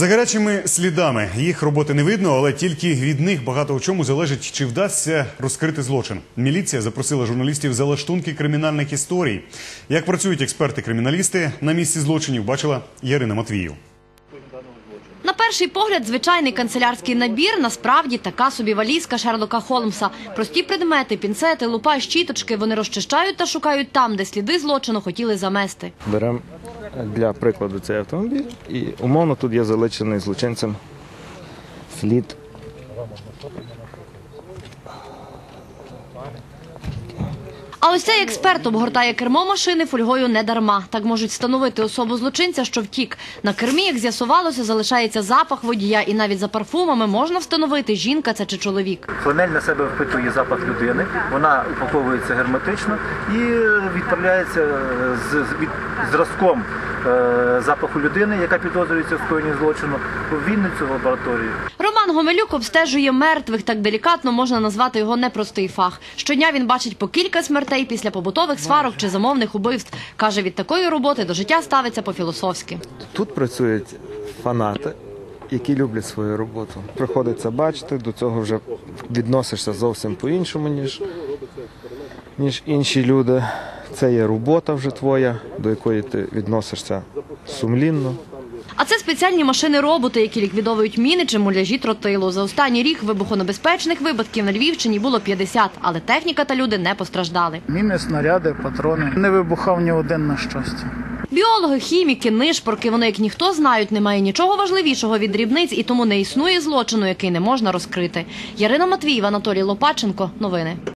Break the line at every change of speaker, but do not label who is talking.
За гарячими слідами їх роботи не видно, але тільки від них багато у чому залежить, чи вдасться розкрити злочин. Міліція запросила журналістів за лаштунки кримінальних історій. Як працюють експерти-криміналісти на місці злочинів, бачила Ярина Матвіїв.
На перший погляд, звичайний канцелярський набір насправді така собі валізка Шерлока Холмса. Прості предмети, пінцети, лупа, щіточки вони розчищають та шукають там, де сліди злочину хотіли замести.
Беремо для прикладу цей автомобіль і умовно тут є заличений злочинцем слід.
А ось цей експерт обгортає кермо машини фольгою не дарма. Так можуть встановити особу злочинця, що втік. На кермі, як з'ясувалося, залишається запах водія, і навіть за парфумами можна встановити, жінка це чи чоловік.
Фланель на себе впитує запах людини, вона упаковується герметично і відправляється з, від, зразком е, запаху людини, яка підозрюється в скоєнні злочину, у Вінницю в лабораторію.
Роман Гомелюк обстежує мертвих, так делікатно можна назвати його непростий фах. Щодня він бачить по кілька смертей після побутових сварок чи замовних убивств. Каже, від такої роботи до життя ставиться по-філософськи.
Тут працюють фанати, які люблять свою роботу. Приходиться бачити, до цього вже відносишся зовсім по-іншому, ніж, ніж інші люди. Це є робота вже твоя, до якої ти відносишся сумлінно.
А це спеціальні машини-роботи, які ліквідовують міни чи муляжі тротилу. За останній рік вибухонебезпечних випадків на Львівщині було 50, але техніка та люди не постраждали.
Міни, снаряди, патрони. Не вибухав ні один на щастя.
Біологи, хіміки, нишпорки, вони як ніхто знають, немає нічого важливішого від дрібниць і тому не існує злочину, який не можна розкрити. Ярина Матвіїв, Анатолій Лопаченко. Новини.